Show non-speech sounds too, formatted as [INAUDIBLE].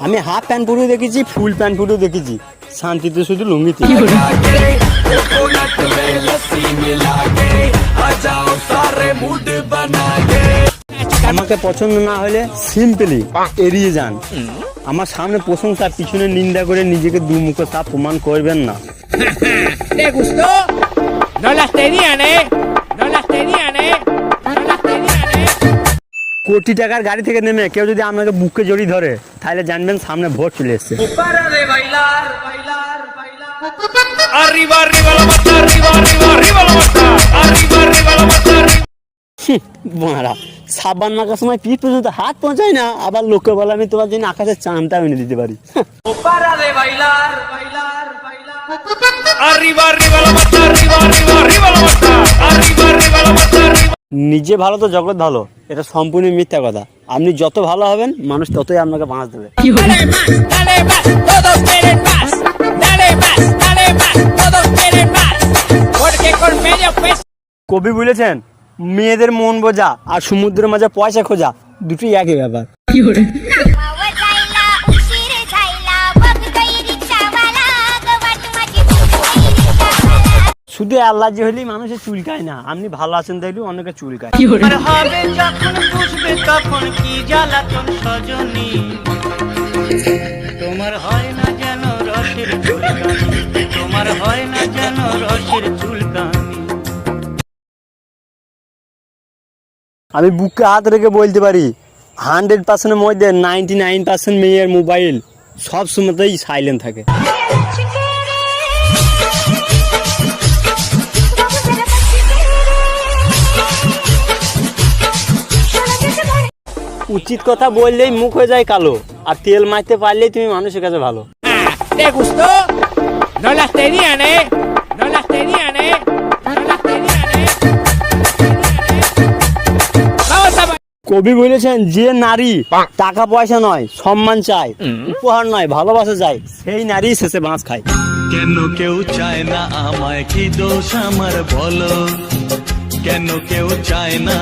আমি half pant পরেও দেখেছি ফুল প্যান্ট পরেও দেখেছি। শান্তিতে শুধু লুঙ্গিতে। আমাকে পছন্দ না হলে সিম্পলি এড়িয়ে যান। আমার সামনে প্রশংসা পিছনে নিন্দা করে নিজেকে দুমুখো তা প্রমাণ করবেন না। [LAUGHS] কোটি টাকার গাড়ি থেকে নেমে কেউ যদি আপনাকে বুকে জড়ি ধরে, তাহলে জানবেন সামনে ভোট চলে এসছে। মারা সময় পিঠ পর্যন্ত হাত পৌঁছাই না, আবার লোকে বলে আমি তোমার জন্য আকাশের চানটা এনে দিতে পারি। আর নিজে ভালো তো জগৎ ভালো এটা সম্পূর্ণ মিথ্যা কথা। আপনি যত ভালো হবেন মানুষ ততই আপনাকে বাঁচ দেবে. কবি বলেছেন মেয়েদের মন বোঝা আর সমুদ্রের মাঝে পয়সা খোঁজা দুটোই একই ব্যাপার। শুধু অ্যালার্জি হলেই মানুষের চুলকায় না। আপনি ভালো আছেন তাইলে অনেকে চুলকায় হবে যখন বুঝবে তখন কি জ্বালাতন সজনী। তোমার হয় না যেন রসের তোমার হয় না যেন রসের চুলকানি। আমি বুকে হাত রেখে বলতে পারি হান্ড্রেড পার্সেন্টের মধ্যে নাইনটি নাইন পার্সেন্ট মেয়ের মোবাইল সব সময়তেই সাইলেন্ট থাকে। উচিত কথা বললেই মুখ হয়ে যায় কালো আর তেল মারতে পারলেই তুমি মানুষের কাছে ভালো Ah, ¿Te gustó? No las tenían, ¿eh? No las tenían, ¿eh? No las tenían, ¿eh? Vamos a... কবি বলেছেন যে নারী টাকা পয়সা নয় সম্মান চায় উপহার নয় ভালোবাসা চায় সেই নারী শেষে বাঁশ খায় কেন কেউ চায় না আমায় কি দোষ আমার বলো কেন কেউ চায় না